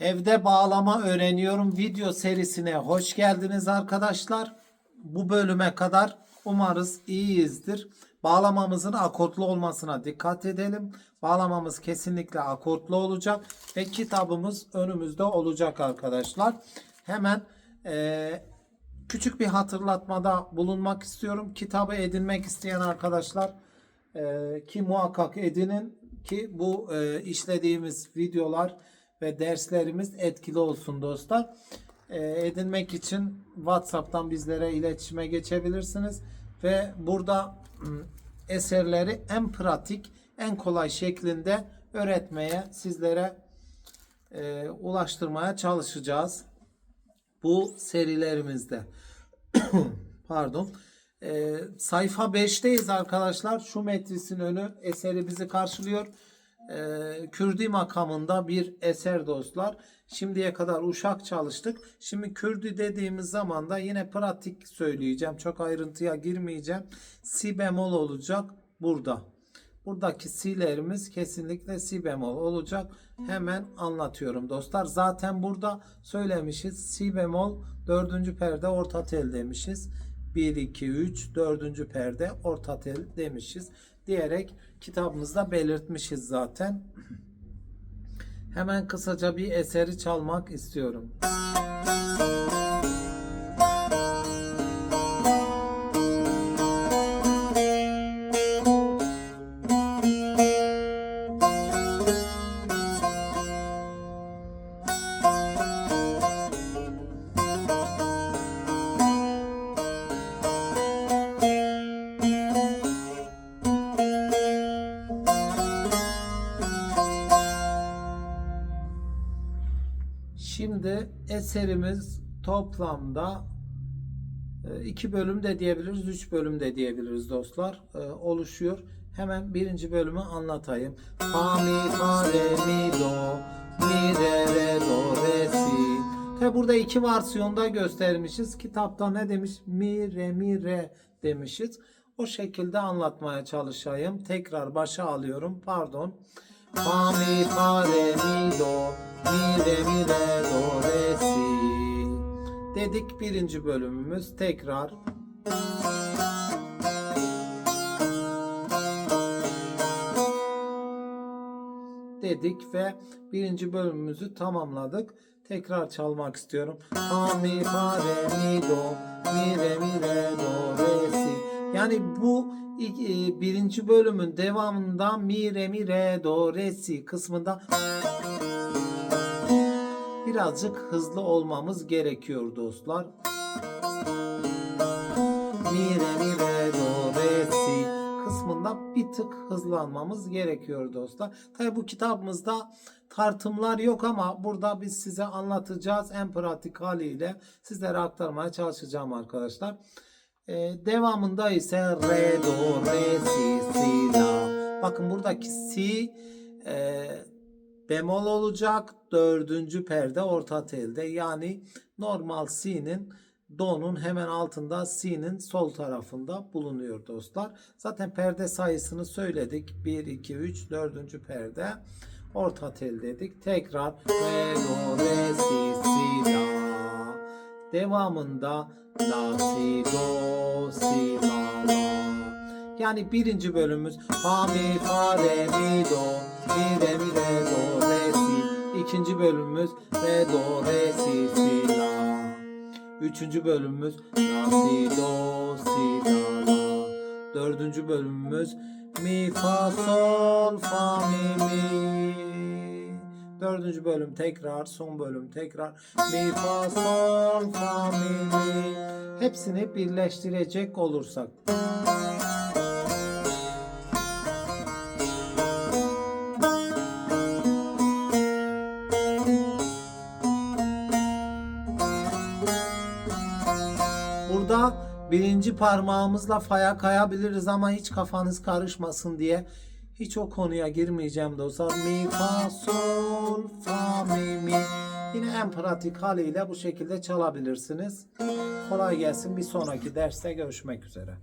Evde bağlama öğreniyorum video serisine hoş geldiniz arkadaşlar. Bu bölüme kadar umarız iyiyizdir. Bağlamamızın akortlu olmasına dikkat edelim. Bağlamamız kesinlikle akortlu olacak ve kitabımız önümüzde olacak arkadaşlar. Hemen eee, küçük bir hatırlatmada bulunmak istiyorum. Kitabı edinmek isteyen arkadaşlar e, ki muhakkak edinin ki bu e, işlediğimiz videolar ve derslerimiz etkili olsun dostlar. E, edinmek için WhatsApp'tan bizlere iletişime geçebilirsiniz ve burada eserleri en pratik, en kolay şeklinde öğretmeye, sizlere e, ulaştırmaya çalışacağız bu serilerimizde. Pardon. Ee, sayfa 5'teyiz arkadaşlar. Şu metrisin önü eseri bizi karşılıyor. Ee, Kürdi makamında bir eser dostlar. Şimdiye kadar uşak çalıştık. Şimdi Kürdi dediğimiz zaman da yine pratik söyleyeceğim. Çok ayrıntıya girmeyeceğim. Si bemol olacak burada. Buradaki si'lerimiz kesinlikle si bemol olacak. Hemen anlatıyorum dostlar. Zaten burada söylemişiz. Si bemol 4. perde orta tel demişiz. 1, 2, 3 4. perde orta tel demişiz. Diyerek kitabımızda belirtmişiz zaten. Hemen kısaca bir eseri çalmak istiyorum. Şimdi eserimiz toplamda e, iki bölüm de diyebiliriz, üç bölüm de diyebiliriz dostlar. e, oluşuyor. Hemen birinci bölümü anlatayım. Fa mi fa re mi do mi re re do re si. Tabi burada iki varsiyonda göstermişiz. Kitapta ne demiş? Mi re mi re demişiz. O şekilde anlatmaya çalışayım. Tekrar başa alıyorum. Pardon. Fa mi fa re mi do mi re mi re do re si dedik birinci bölümümüz tekrar dedik ve birinci bölümümüzü tamamladık. Tekrar çalmak istiyorum. Fa mi fa re mi do mi re mi re do re si. Yani bu birinci bölümün devamında mi re mi re do re si kısmında birazcık hızlı olmamız gerekiyor dostlar. Mi re mi re do re si kısmında bir tık hızlanmamız gerekiyor dostlar. Tabi bu kitabımızda tartımlar yok ama burada biz size anlatacağız en pratik haliyle sizlere aktarmaya çalışacağım arkadaşlar. Ee, devamında ise re do re si si la. Bakın buradaki si e, bemol olacak. Dördüncü perde orta telde. Yani normal si'nin do'nun hemen altında si'nin sol tarafında bulunuyor dostlar. Zaten perde sayısını söyledik. 1, 2, 3, dördüncü perde. Orta tel dedik. Tekrar re, do, re, si, si, la. Devamında la, si, do, si, la, la. Yani birinci bölümümüz fa mi fa re mi do mi re mi re do re si. İkinci bölümümüz re do re si si la. Üçüncü bölümümüz la si do si la la. Dördüncü bölümümüz mi fa sol fa mi mi. Dördüncü bölüm tekrar, son bölüm tekrar. Mi fa sol fa mi mi. Hepsini birleştirecek olursak. Burada birinci parmağımızla faya kayabiliriz ama hiç kafanız karışmasın diye hiç o konuya girmeyeceğim dostlar. Mi, fa, sol, fa, mi, mi. Yine en pratik haliyle bu şekilde çalabilirsiniz. Kolay gelsin. Bir sonraki derste görüşmek üzere.